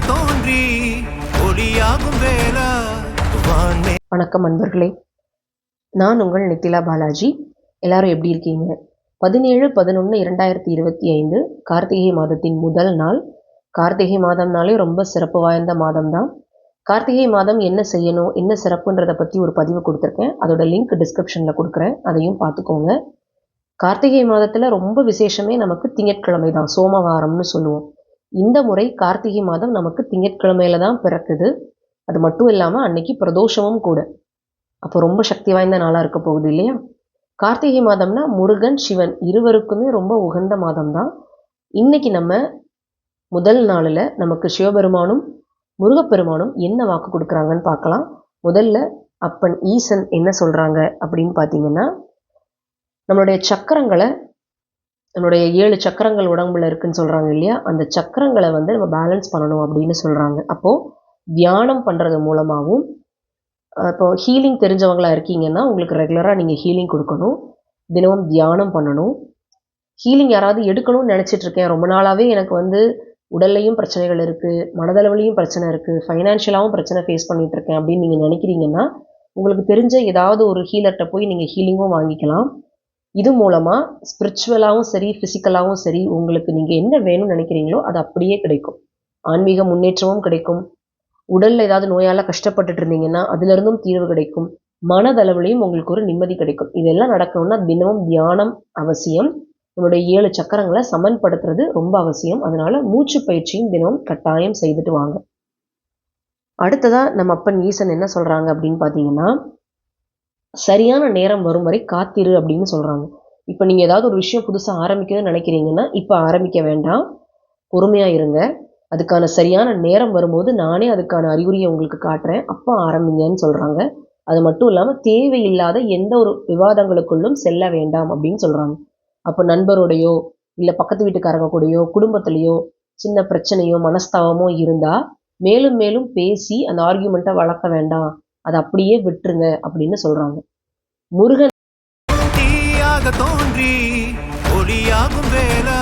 தோன்றி ஒளியாகும் வேளா வணக்கம் அன்பர்களே. நான் உங்கள் நித்திலா பாலாஜி. எல்லாரும் எப்படி இருக்கீங்க? பதினேழு பதினொன்று இரண்டாயிரத்தி இருபத்தி ஐந்து கார்த்திகை மாதத்தின் முதல் நாள். கார்த்திகை மாதம்னாலே ரொம்ப சிறப்பு வாய்ந்த மாதம் தான். கார்த்திகை மாதம் என்ன செய்யணும் என்ன சிறப்புன்றதை பற்றி ஒரு பதிவு கொடுத்துருக்கேன். அதோட லிங்க் டிஸ்கிரிப்ஷனில் கொடுக்குறேன். அதையும் பார்த்துக்கோங்க. கார்த்திகை மாதத்தில் ரொம்ப விசேஷமே நமக்கு திங்கட்கிழமை தான் சோமவாரம்னு சொல்லுவோம். இந்த முறை கார்த்திகை மாதம் நமக்கு திங்கட்கிழமையில தான் பிறக்குது. அது மட்டும் இல்லாமல் அன்னைக்கு பிரதோஷமும் கூட. அப்போ ரொம்ப சக்தி வாய்ந்த நாளாக இருக்க போகுது இல்லையா? கார்த்திகை மாதம்னா முருகன் சிவன் இருவருக்குமே ரொம்ப உகந்த மாதம் தான் இன்னைக்கு நம்ம முதல் நாளில் நமக்கு சிவபெருமானும் முருகப்பெருமானும் என்ன வாக்கு கொடுக்குறாங்கன்னு பார்க்கலாம். முதல்ல அப்பன் ஈசன் என்ன சொல்கிறாங்க அப்படின்னு பார்த்தீங்கன்னா நம்மளுடைய சக்கரங்களை நம்மளுடைய ஏழு சக்கரங்கள் உடம்புல இருக்குன்னு சொல்கிறாங்க இல்லையா? அந்த சக்கரங்களை வந்து நம்ம பேலன்ஸ் பண்ணணும் அப்படின்னு சொல்கிறாங்க அப்போது தியானம் பண்ணுறது மூலமாகவும் இப்போ ஹீலிங் தெரிஞ்சவங்களா இருக்கீங்கன்னா உங்களுக்கு ரெகுலராக நீங்கள் ஹீலிங் கொடுக்கணும். தினமும் தியானம் பண்ணணும். ஹீலிங் யாராவது எடுக்கணும்னு நினச்சிட்ருக்கேன் ரொம்ப நாளாகவே எனக்கு வந்து உடல்லையும் பிரச்சனைகள் இருக்குது மனதளவுலையும் பிரச்சனை இருக்குது ஃபைனான்ஷியலாகவும் பிரச்சனை ஃபேஸ் பண்ணிகிட்ருக்கேன் அப்படின்னு நீங்கள் நினைக்கிறீங்கன்னா உங்களுக்கு தெரிஞ்ச ஏதாவது ஒரு ஹீலர்கிட்ட போய் நீங்கள் ஹீலிங்கும் வாங்கிக்கலாம். இது மூலமாக ஸ்பிரிச்சுவலாகவும் சரி ஃபிசிக்கலாகவும் சரி உங்களுக்கு நீங்கள் என்ன வேணும்னு நினைக்கிறீங்களோ அது அப்படியே கிடைக்கும். ஆன்மீக முன்னேற்றமும் கிடைக்கும். உடலில் ஏதாவது நோயால் கஷ்டப்பட்டுட்டு இருந்தீங்கன்னா அதுலேருந்தும் தீர்வு கிடைக்கும். மனதளவுலையும் உங்களுக்கு ஒரு நிம்மதி கிடைக்கும். இதெல்லாம் நடக்கணும்னா தினமும் தியானம் அவசியம். உங்களுடைய ஏழு சக்கரங்களை சமன்படுத்துறது ரொம்ப அவசியம். அதனால மூச்சு பயிற்சியும் தினமும் கட்டாயம் செய்துட்டு வாங்க. அடுத்ததாக நம்ம அப்பன் ஈசன் என்ன சொல்கிறாங்க அப்படின்னு பார்த்தீங்கன்னா சரியான நேரம் வரும் வரை காத்திரு அப்படின்னு சொல்கிறாங்க இப்போ நீங்கள் ஏதாவது ஒரு விஷயம் புதுசாக ஆரம்பிக்கணும்னு நினைக்கிறீங்கன்னா இப்போ ஆரம்பிக்க வேண்டாம். பொறுமையாக இருங்க. அதுக்கான சரியான நேரம் வரும்போது நானே அதுக்கான அறிகுறியை உங்களுக்கு காட்டுறேன். அப்போ ஆரம்பிங்கன்னு சொல்கிறாங்க அது மட்டும் இல்லாமல் தேவையில்லாத எந்த ஒரு விவாதங்களுக்குள்ளும் செல்ல வேண்டாம் அப்படின்னு சொல்கிறாங்க அப்போ நண்பரோடையோ இல்லை பக்கத்து வீட்டுக்காரங்க கூடயோ குடும்பத்துலேயோ சின்ன பிரச்சனையோ மனஸ்தாபமோ இருந்தால் மேலும் மேலும் பேசி அந்த ஆர்கியூமெண்ட்டை வளர்க்க வேண்டாம். அதை அப்படியே விட்டுருங்க அப்படின்னு சொல்றாங்க. முருகன் தோன்றி ஒளியாகும் வேளா